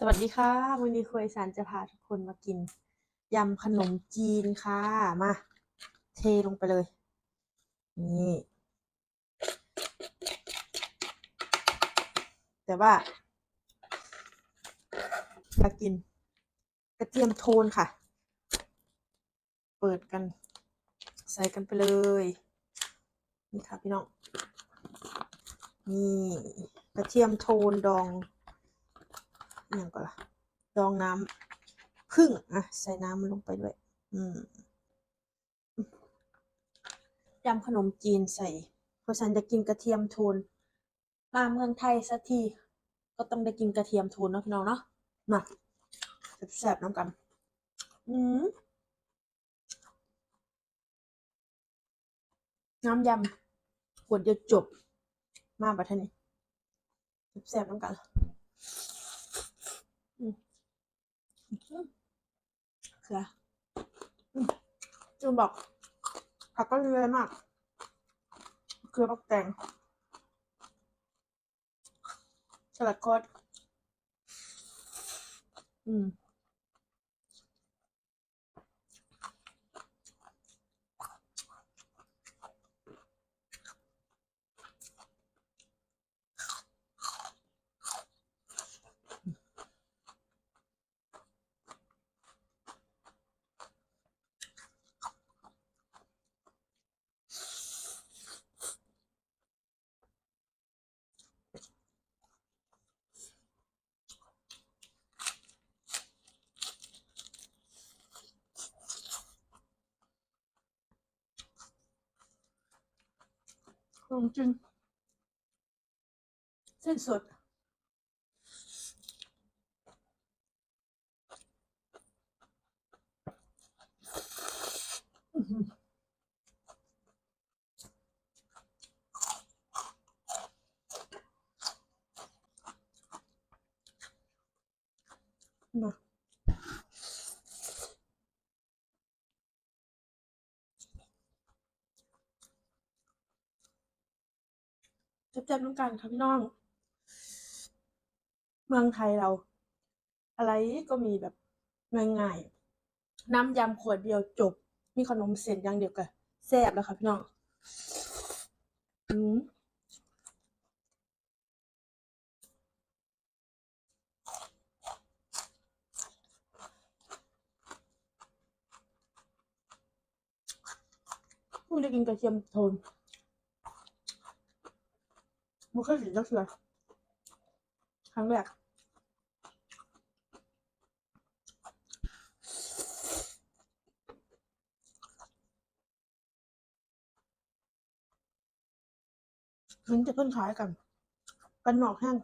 สวัสดีค่ะวันนี้ครัวอีสานจะพาทุกคนมากินยำขนมจีนค่ะ มา เทลงไปเลย นี่ แต่ว่าอยากิน กระเทียมโทนค่ะ เปิดกัน ใส่กันไปเลย นี่ค่ะพี่น้อง นี่ กระเทียมโทนดอง อย่างก็ล่ะดองน้ำผึ้งอะใส่น้ำมันลงไปด้วย อืมยำขนมจีนใส่ เพราะฉันจะกินกระเทียมโทนมาเมืองไทยสักที ก็ต้องได้กินกระเทียมโทนเนาะพี่น้องเนาะมาแซ่บๆน้ำกัน อืมน้ำยำขวดเดียวจบ มาบัดเทานี้แซ่บๆน้ำกัน เขือจูนบอกผักก็เยอะมากเกลือปักแตงสลัดคอดอืม ของจริเส้นสดนะอหือมา แซ่บๆน้ำกันค่ะพี่น้อง เมืองไทยเรา อะไรก็มีแบบง่ายๆน้ำยำขวดเดียวจบ มีขนมเส้นอย่างเดียวกันแซ่บแล้วค่ะพี่น้องอืมเพิ่ได้กินกระเทียมโทน ไมันเคยกินจักเทือครั้งแรกมันจะเพิ่นขายกัน กันหนอกแห้ง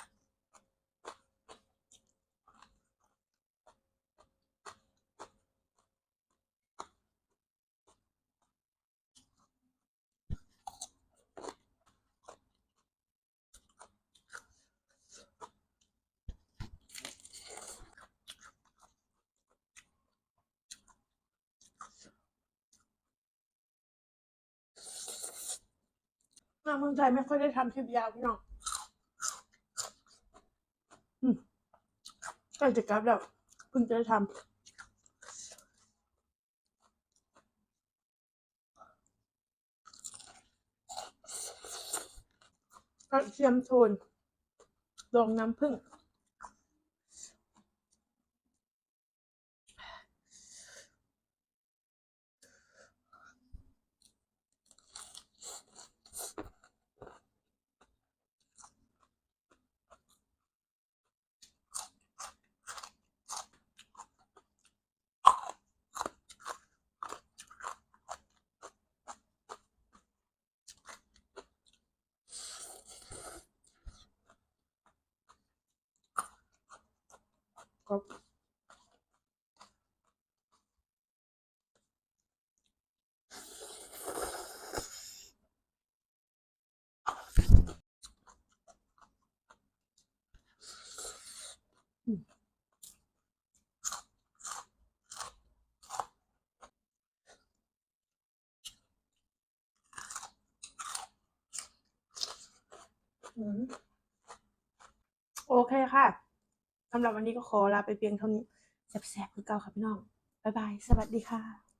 มาเมืองไทยไม่ค่อยได้ทำคลิปยาวพี่น้องใกล้จะกลับแล้วเพิ่งจะได้ทำกระเทียมโทนดองน้ำผึ้ง คโอเคค่ะ สำหรับวันนี้ก็ขอลาไปเพียงเท่านี้แซ่บๆคือเก่าค่ะพี่น้องบ๊ายบาย สวัสดีค่ะ